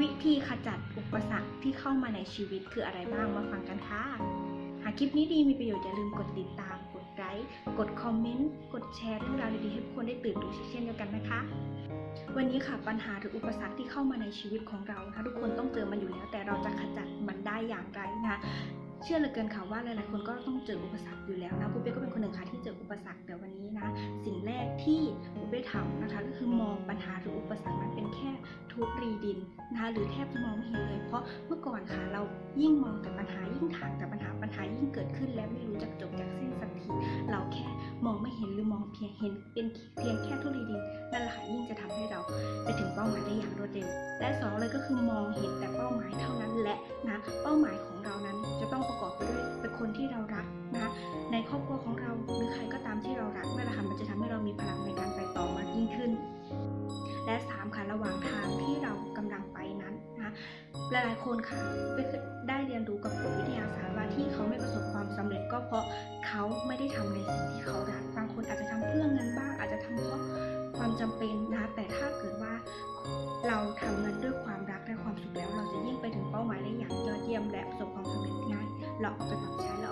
วิธีขจัดอุปสรรคที่เข้ามาในชีวิตคืออะไรบ้างมาฟังกันค่ะ หากคลิปนี้ดีมีประโยชน์อย่าลืมกดติดตาม กดไลค์ กดคอมเมนต์ กดแชร์เรื่องราวดีๆให้ทุกคนได้ตื่นรู้เช่นเดียวกันนะคะ วันนี้ค่ะปัญหาหรืออุปสรรคที่เข้ามาในชีวิตของเรานะคะทุกคนต้องเจอมันอยู่แล้ว แต่เราจะขจัดมันได้อย่างไรนะคะเชื่อเหลือเกินค่ะว่าหลายๆคนก็ต้องเจออุปสรรคอยู่แล้วนะปุ๊บเป้ก็เป็นคนหนึ่งค่ะที่เจออุปสรรคแต่วันนี้นะ สิ่งแรกที่ ปุ๊บเป้ทำนะคะ ก็คือมองปัญหาหรืออุปสรรคนั้นเป็นแค่ทุรีดินนะคะหรือแทบจะมองไม่เห็นเลย เพราะเมื่อก่อนค่ะเรายิ่งมองแต่ปัญหายิ่งถามแต่ปัญหาปัญหายิ่งเกิดขึ้น และไม่รู้จักจบจากสิ้นสักทีเราแค่มองไม่เห็นหรือมองเพียงเห็นเป็นเพียงแค่ทุรีดินนั่นแหละค่ะยิ่งจะทำให้เราไปถึงเป้าหมายได้อย่างรวดเร็วและสองเลยก็คือมองเห็นแต่เป้าหมายเท่านั้นและนะเป้าหมายของเรานั้นจะต้องประกอบไปด้วยเป็นคนที่เรารักนะในครอบครัวของเราหรือใครก็ตามที่เรารักนั่นแหละค่ะมันจะทำให้เรามีพลังในการ ยิ่งขึ้น และสามค่ะระหว่างทางที่เรากำลังไปนั้นนะหลายๆคนค่ะได้เรียนรู้กับกฎวิทยาศาสตร์ว่าที่เขาไม่ประสบความสำเร็จก็เพราะเขาไม่ได้ทำในสิ่งที่เขารักบางคนอาจจะทำเพื่อเงินบ้างอาจจะทำเพราะความจำเป็นนะแต่ถ้าเกิดว่าเราทำมันด้วยความรักและความสุขแล้ว เราจะยิ่งไปถึงเป้าหมายได้อย่างยอดเยี่ยมและประสบความสำเร็จง่ายเราเอาไปปรับใช้ว